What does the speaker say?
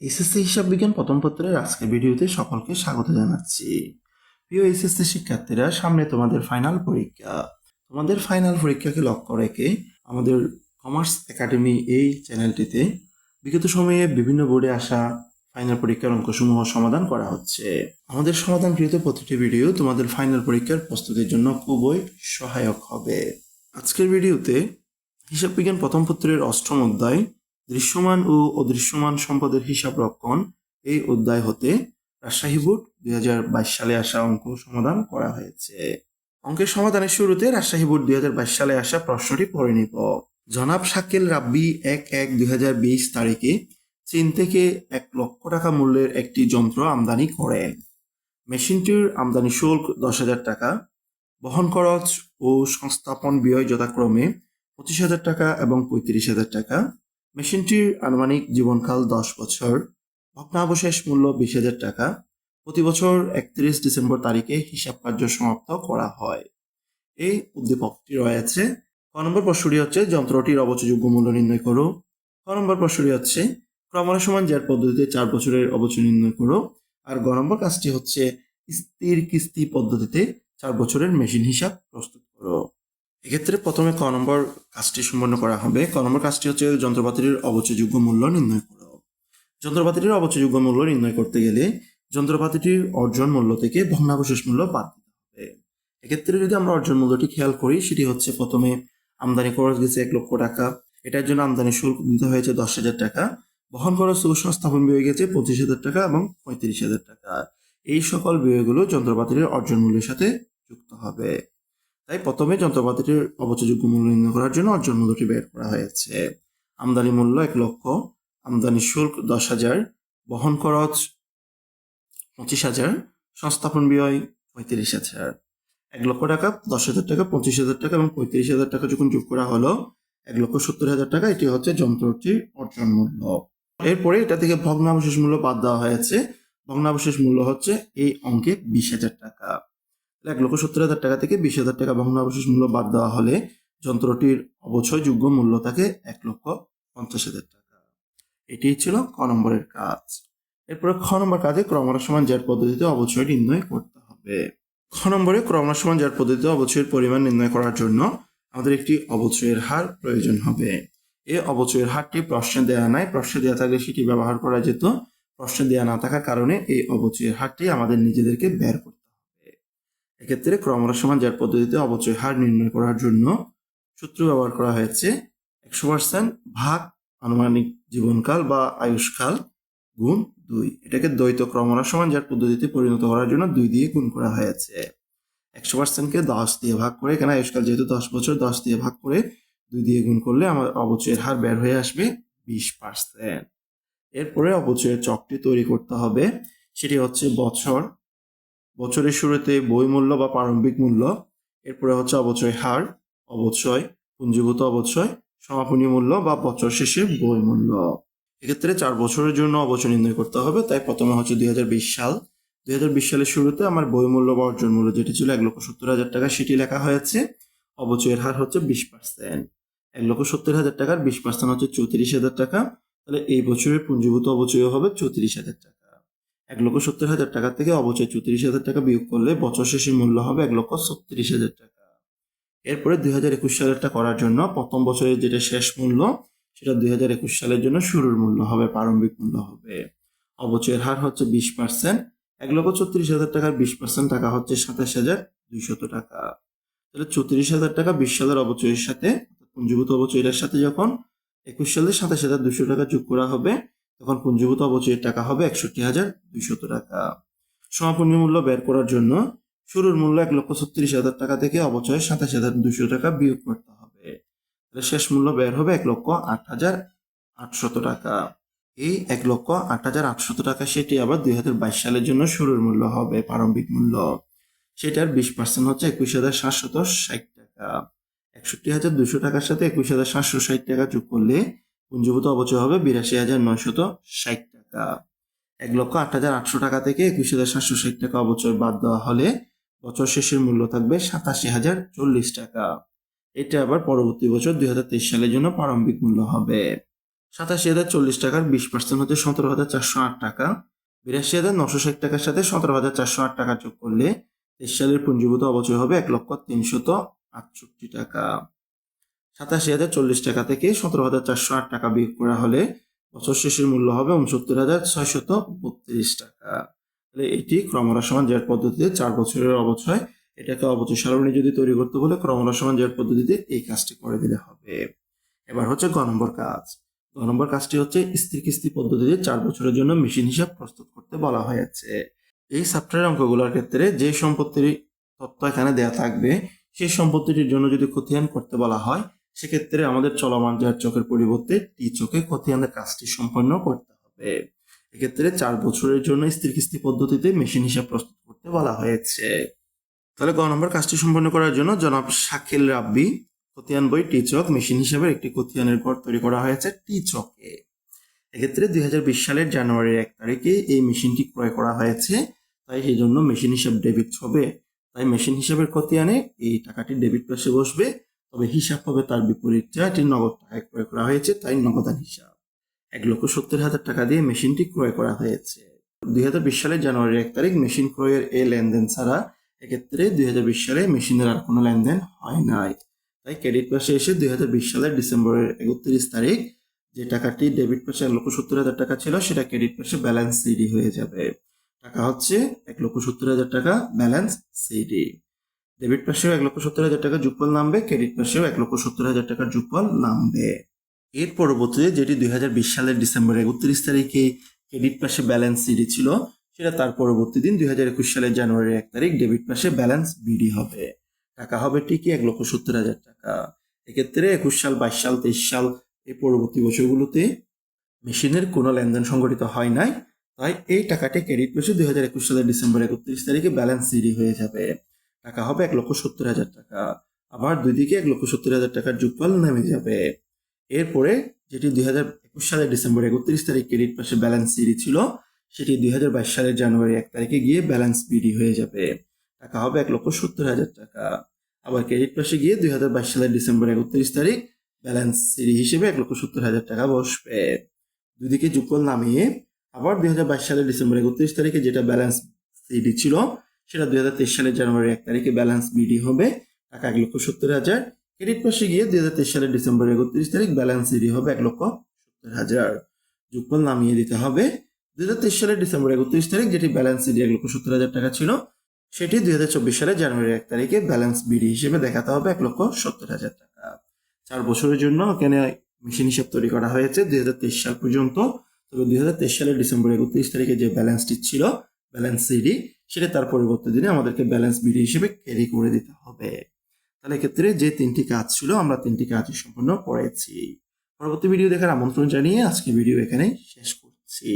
SSC হিসাব বিজ্ঞান প্রথম পত্রের আজকের ভিডিওতে সকলকে স্বাগত জানাচ্ছি। প্রিয় এসএসসি শিক্ষার্থীরা, সামনে তোমাদের ফাইনাল পরীক্ষা। তোমাদের ফাইনাল পরীক্ষাকে লক্ষ্য রেখে আমাদের কমার্স একাডেমি এই চ্যানেলটিতে বিগত সময়ে বিভিন্ন বোর্ডে আসা ফাইনাল পরীক্ষার অঙ্কসমূহ সমাধান করা হচ্ছে। আমাদের সমাধানকৃত প্রতিটি ভিডিও তোমাদের ফাইনাল পরীক্ষার প্রস্তুতির জন্য খুবই সহায়ক হবে। আজকের ভিডিওতে হিসাব বিজ্ঞান প্রথম পত্রের অষ্টম অধ্যায় দৃশ্যমান ও অদৃশ্যমান সম্পদের হিসাব রক্ষণ এই অধ্যায় হতে রাজশাহী বোর্ড দুই সালে আসা অঙ্ক সমাধান করা হয়েছে। অঙ্কের সমাধানের শুরুতে রাজশাহী বোর্ড দুই হাজার বাইশ সালে আসা প্রশ্নটি পড়ে নিব। জনাব শাকিল রাব্বি এক এক দুই তারিখে চীন থেকে এক লক্ষ টাকা মূল্যের একটি যন্ত্র আমদানি করেন। মেশিনটির আমদানি শুল্ক দশ হাজার টাকা, বহন খরচ ও সংস্থাপন ব্যয় যথাক্রমে পঁচিশ হাজার টাকা এবং পঁয়ত্রিশ হাজার টাকা মেশিনটির আনুমানিক জীবনকাল দশ বছর। ভগ্নাবশেষ মূল্য বিশ হাজার টাকা। প্রতি বছর একত্রিশ ডিসেম্বর তারিখে হিসাব কার্য সমাপ্ত করা হয়। এই উদ্দীপকটি রয়েছে, ক নম্বর প্রশ্নটি হচ্ছে, যন্ত্রটির অবচযোগ্য মূল্য নির্ণয় করো। ক নম্বর প্রশ্নটি হচ্ছে ক্রমণ সমান জ্যার পদ্ধতিতে চার বছরের অবচয় নির্ণয় করো। আর গ নম্বর কাজটি হচ্ছে, স্থির কিস্তি পদ্ধতিতে চার বছরের মেশিন হিসাব প্রস্তুত করো। এক্ষেত্রে প্রথমে ক নম্বর কাজটি সম্পন্ন করা হবে। ক নম্বর কাজটি হচ্ছে যন্ত্রপাতির অবচয়যোগ্য মূল্য নির্ণয় করো। যন্ত্রপাতিটির অবচয়যোগ্য মূল্য নির্ণয় করতে গেলে যন্ত্রপাতিটির অর্জন মূল্য থেকে ভগ্নাবশেষ মূল্য বাদ দিতে হবে। এক্ষেত্রে যদি আমরা অর্জন মূল্যটি খেয়াল করি, সেটি হচ্ছে প্রথমে আমদানি খরচ গেছে এক লক্ষ টাকা। এটার জন্য আমদানি শুল্ক দিতে হয়েছে দশ হাজার টাকা। বহন খরচ সংস্থাপন ব্যয় গেছে পঁচিশ হাজার টাকা এবং পঁয়ত্রিশ হাজার টাকা। এই সকল ব্যয়গুলো যন্ত্রপাতির অর্জন মূল্যের সাথে যুক্ত হবে। তাই প্রথমে যন্ত্রপাতিটির অবচযোগ্য মূল্য নির্ণয় করার জন্য অর্জন মূল্যটি বের করা হয়েছে। আমদানি মূল্য এক লক্ষ, আমদানি শুল্ক দশ হাজার, বহন খরচ পঁচিশ হাজার, সংস্থাপন ব্যয় পঁয়ত্রিশ হাজার। এক লক্ষ টাকা, দশ হাজার টাকা, পঁচিশ হাজার টাকা এবং পঁয়ত্রিশ হাজার টাকা যখন যোগ করা হলো, এক লক্ষ সত্তর হাজার টাকা, এটি হচ্ছে যন্ত্রটির অর্জন মূল্য। এরপরে এটা থেকে ভগ্নাবশেষ মূল্য বাদ দেওয়া হয়েছে। ভগ্নাবশেষ মূল্য হচ্ছে এই অঙ্কে বিশ হাজার টাকা। এক লক্ষ সত্তর হাজার টাকা থেকে বিশ হাজার টাকা ভগ্নাবশেষ মূল্য বাদ দেওয়া হলে যন্ত্রটির অবচয়যোগ্য মূল্য থাকে এক লক্ষ পঞ্চাশ হাজার টাকা। এটি ছিল ক নম্বরের কাজ। এরপরে খ নম্বর কাজে ক্রমরা সমান পদ্ধতিতে অবচয় নির্ণয় করতে হবে। খ নম্বরে ক্রমরা সমান জ্যার পদ্ধতিতে অবচয়ের পরিমাণ নির্ণয় করার জন্য আমাদের একটি অবচয়ের হার প্রয়োজন হবে। এই অবচয়ের হারটি প্রশ্নে দেওয়া নাই। প্রশ্নে দেওয়া থাকলে সেটি ব্যবহার করা যেত। প্রশ্নে দেওয়া না থাকার কারণে এই অবচয়ের হারটি আমাদের নিজেদেরকে বের করতে এক্ষেত্রে ক্রমরা সমান জ্যার পদ্ধতিতে অবচয় হার নির্ণয় করার জন্য সূত্র ব্যবহার করা হয়েছে একশো পার্সেন্ট ভাগ আনুমানিক জীবনকাল বা আয়ুষ্কাল গুণ দুই। এটাকে দ্বৈত ক্রমরা সমান যার পদ্ধতিতে পরিণত করার জন্য দুই দিয়ে গুণ করা হয়েছে। একশো পার্সেন্টকে দশ দিয়ে ভাগ করে, এখানে আয়ুষ্কাল যেহেতু দশ বছর, দশ দিয়ে ভাগ করে দুই দিয়ে গুণ করলে আমার অবচয়ের হার বের হয়ে আসবে বিশ পার্সেন্ট এরপরে অবচয়ের চকটি তৈরি করতে হবে, সেটি হচ্ছে বছর বছরের শুরুতে বই মূল্য বা প্রারম্ভিক মূল্য, এরপরে হচ্ছে অবচয় হার, অবচয়, পুঞ্জীভূত অবচয়, সমাপনী মূল্য বা বছর শেষে বই মূল্য। এক্ষেত্রে চার বছরের জন্য অবচয় নির্ণয় করতে হবে, তাই প্রথমে হচ্ছে দুই হাজার বিশ সাল। দুই হাজার বিশ সালের শুরুতে আমার বই মূল্য বা অর্জন মূল্য যেটি ছিল এক লক্ষ সত্তর হাজার টাকা, সেটি লেখা হয়েছে। অবচয়ের হার হচ্ছে বিশ পার্সেন্ট। এক লক্ষ সত্তর হাজার টাকার বিশ পার্সেন্ট হচ্ছে চৌত্রিশ হাজার টাকা। তাহলে এই বছরের পুঞ্জীভূত অবচয় হবে চৌত্রিশ হাজার টাকা। এক লক্ষ সত্তর হাজার টাকা থেকে অবচয় চৌত্রিশ হাজার টাকা বিয়োগ করলে বছর শেষে মূল্য হবে এক লক্ষ ছত্রিশ হাজার টাকা। এরপরে দুই হাজার একুশ সালেরটা করার জন্য প্রথম বছরের যেটা শেষ মূল্য, সেটা দুই হাজার একুশ সালের জন্য শুরুর মূল্য হবে, প্রারম্ভিক মূল্য হবে। অবচয়ের হার হচ্ছে বিশ পার্সেন্ট, এক লক্ষ ছত্রিশ হাজার টাকার বিশ পার্সেন্ট টাকা হচ্ছে সাতাশ হাজার দুইশত টাকা। তাহলে চৌত্রিশ হাজার টাকা বিশ সালের অবচয়ের সাথে পুঞ্জীভূত অবচয়ের সাথে যখন একুশ সালে সাতাশ হাজার দুশো টাকা যোগ করা হবে তখন পুঞ্জীভূত অবচয়ের টাকা হবে একষট্টি হাজার দুইশত টাকা। সমাপনী মূল্য বের করার জন্য শুরুর মূল্য এক লক্ষ ছত্রিশ হাজার টাকা থেকে অবচয় সাতাশ হাজার দুশো টাকা বিয়োগ করতে হবে। তাহলে শেষ মূল্য বের হবে এক লক্ষ আট হাজার আটশত টাকা। এই এক লক্ষ আট হাজার আটশত টাকা সেটি আবার দুই হাজার বাইশ সালের জন্য শুরুর মূল্য হবে প্রারম্ভিক মূল্য। সেটার বিশ পার্সেন্ট হচ্ছে একুশ হাজার সাতশত ষাট টাকা। একষট্টি হাজার দুশো টাকার সাথে একুশ হাজার সাতশো ষাট টাকা যোগ করলে পুঞ্জীভূত অবচয় হবে বিরাশি হাজার নয়শত ষাট টাকা। এক লক্ষ আট হাজার আটশো টাকা থেকে একুশ হাজার সাতশো ষাট টাকা অবচয় বাদ দেওয়া হলে বছর শেষের মূল্য থাকবে সাতাশি হাজার চল্লিশ টাকা। এটা আবার পরবর্তী বছর দুই হাজার তেইশ সালের জন্য প্রারম্ভিক মূল্য হবে। সাতাশি হাজার চল্লিশ টাকার বিশ পার্সেন্ট হচ্ছে সতেরো হাজার চারশো আট টাকা। বিরাশি হাজার নশো ষাট টাকার সাথে সতেরো হাজার চারশো আট টাকা যোগ করলে তেইশ সালের পুঞ্জীভূত অবচয় হবে এক লক্ষ তিনশত আটষট্টি টাকা। সাতাশি হাজার চল্লিশ টাকা থেকে সতেরো হাজার চারশো আট টাকা বিয়োগ করা হলে বছর শেষের মূল্য হবে উনসত্তর হাজার ছয়শত বত্রিশ টাকা। তাহলে এটি ক্রমরা সমান পদ্ধতিতে চার বছরের অবচয়। এটাকে অবচয় সারণী যদি তৈরি করতে বলে ক্রমরা সমান পদ্ধতিতে এই কাজটি করে দিলে হবে। এবার হচ্ছে গ নম্বর কাজ। গ নম্বর কাজটি হচ্ছে স্থির কিস্তি পদ্ধতিতে চার বছরের জন্য মেশিন হিসাব প্রস্তুত করতে বলা হয়েছে। এই সফটওয়্যার অঙ্কগুলোর ক্ষেত্রে যে সম্পত্তির তথ্য এখানে দেওয়া থাকবে, সেই সম্পত্তিটির জন্য যদি খতিয়ান করতে বলা হয় সেক্ষেত্রে আমাদের চলমান যার চোখের পরিবর্তে টি চোখে খতিয়ানের কাজটি সম্পন্ন করতে হবে। এক্ষেত্রে চার বছরের জন্য স্থির কিস্তি পদ্ধতিতে মেশিন হিসাব প্রস্তুত করতে বলা হয়েছে। তাহলে গ নম্বর, কাজটি সম্পন্ন করার জন্য জনাব শাকিল রাব্বি, খতিয়ান বই টি চক মেশিন হিসাবে একটি খতিয়ানের ঘর তৈরি করা হয়েছে টি চকে এক্ষেত্রে দুই হাজার বিশ সালের জানুয়ারির এক তারিখে এই মেশিনটি ক্রয় করা হয়েছে, তাই সেই জন্য মেশিন হিসাব ডেবিট হবে। তাই মেশিন হিসাবের খতিয়ানে এই টাকাটি ডেবিট পাশে বসবে। তবে হিসাব হবে তার বিপরীত। যা নগদ টাকায় ক্রয় করা হয়েছে, তাই নগদান হিসাব। এক লক্ষ সত্তর হাজার টাকা দিয়ে মেশিনটি ক্রয় করা হয়েছে। দুই হাজার বিশ সালের জানুয়ারির এক তারিখ মেশিন ক্রয়ের এ লেনদেন ছাড়া এক্ষেত্রে দুই হাজার বিশ সালে মেশিনের আর কোনো লেনদেন হয় নাই। তাই ক্রেডিট পাশে এসে দুই হাজার বিশ সালের ডিসেম্বরের একত্রিশ তারিখ যে টাকাটি ডেবিট পাশে এক লক্ষ সত্তর হাজার টাকা ছিল, সেটা ক্রেডিট পাশে ব্যালেন্স সিডি হয়ে যাবে। টাকা হচ্ছে এক লক্ষ সত্তর হাজার টাকা ব্যালেন্স সিডি। ডেবিট পাশেও এক লক্ষ সত্তর হাজার টাকা যুগফল নামবে, ক্রেডিট পাশেও এক লক্ষ সত্তর হাজার টাকার যুগফল নামবে। এর পরবর্তীতে যেটি দুই সালের ডিসেম্বর একত্রিশ তারিখে ক্রেডিট পাশে ব্যালেন্স সিডি ছিল, সেটা তার পরবর্তী দিন দুই সালের জানুয়ারির এক তারিখ ডেবিট পাশে ব্যালেন্স বিডি হবে। টাকা হবে ঠিকই এক লক্ষ সত্তর হাজার টাকা। এক্ষেত্রে একুশ সাল, বাইশ সাল, তেইশ সাল এই পরবর্তী বছরগুলোতে মেশিনের কোনো লেনদেন সংগঠিত হয় নাই, তাই এই টাকাটি ক্রেডিট পেশে দুই হাজার একুশ সালের ডিসেম্বর একত্রিশ তারিখে ব্যালেন্স সিডি হয়ে যাবে। টাকা হবে এক লক্ষ সত্তর হাজার টাকা। আবার দুই দিকে এক লক্ষ সত্তর হাজার টাকার যুগফল নেমে যাবে। এরপরে যেটি দুই হাজার একুশ সালের ডিসেম্বর একত্রিশ তারিখ ক্রেডিট পাশে ব্যালেন্স সিডি ছিল, সেটি দুই হাজার বাইশ সালের জানুয়ারি এক তারিখে গিয়ে ব্যালেন্স বিডি হয়ে যাবে। টাকা হবে এক লক্ষ সত্তর হাজার টাকা। আবার ক্রেডিট পাশে গিয়ে দুই হাজার বাইশ সালের ডিসেম্বর একত্রিশ তারিখ ব্যালেন্স সিডি হিসেবে এক লক্ষ সত্তর হাজার টাকা বসবে। দুদিকে যুগফল নামিয়ে আবার দুই হাজার বাইশ সালের ডিসেম্বর একত্রিশ তারিখে যেটা ব্যালেন্স সিডি ছিল সেটা দুই হাজার তেইশ সালের জানুয়ারি এক তারিখে ব্যালেন্স বিডি হবে। টাকা এক লক্ষ সত্তর হাজার। ক্রেডিট পাশে গিয়ে দুই হাজার তেইশ সালের ডিসেম্বর একত্রিশ তারিখ ব্যালেন্স সিডি হবে এক লক্ষ সত্তর হাজার। যুগফল নামিয়ে দিতে হবে। দুই হাজার তেইশ সালের ডিসেম্বর একত্রিশ তারিখ, যেটি ব্যালেন্স সিডি এক লক্ষ সত্তর হাজার টাকা ছিল, সেটি দুই হাজার চব্বিশ সালের জানুয়ারি এক তারিখে ব্যালেন্স বিডি হিসেবে দেখাতে হবে এক লক্ষ সত্তর হাজার টাকা। চার বছরের জন্য এখানে মেশিন হিসাব তৈরি করা হয়েছে দুই হাজার তেইশ সাল পর্যন্ত। তবে দুই হাজার তেইশ সালের ডিসেম্বর একত্রিশ তারিখে যে ব্যালেন্সটি ছিল ব্যালেন্স সিডি সেটা তার পরিবর্তে দিনে আমাদেরকে ব্যালেন্স বিডি হিসেবে ক্যারি করে দিতে হবে। তাহলে ক্ষেত্রে যে তিনটি কাজ ছিল, আমরা তিনটি কাজই সম্পূর্ণ করেছি। পরবর্তী ভিডিও দেখার আমন্ত্রণ জানিয়ে আজকে ভিডিও এখানে শেষ করছি।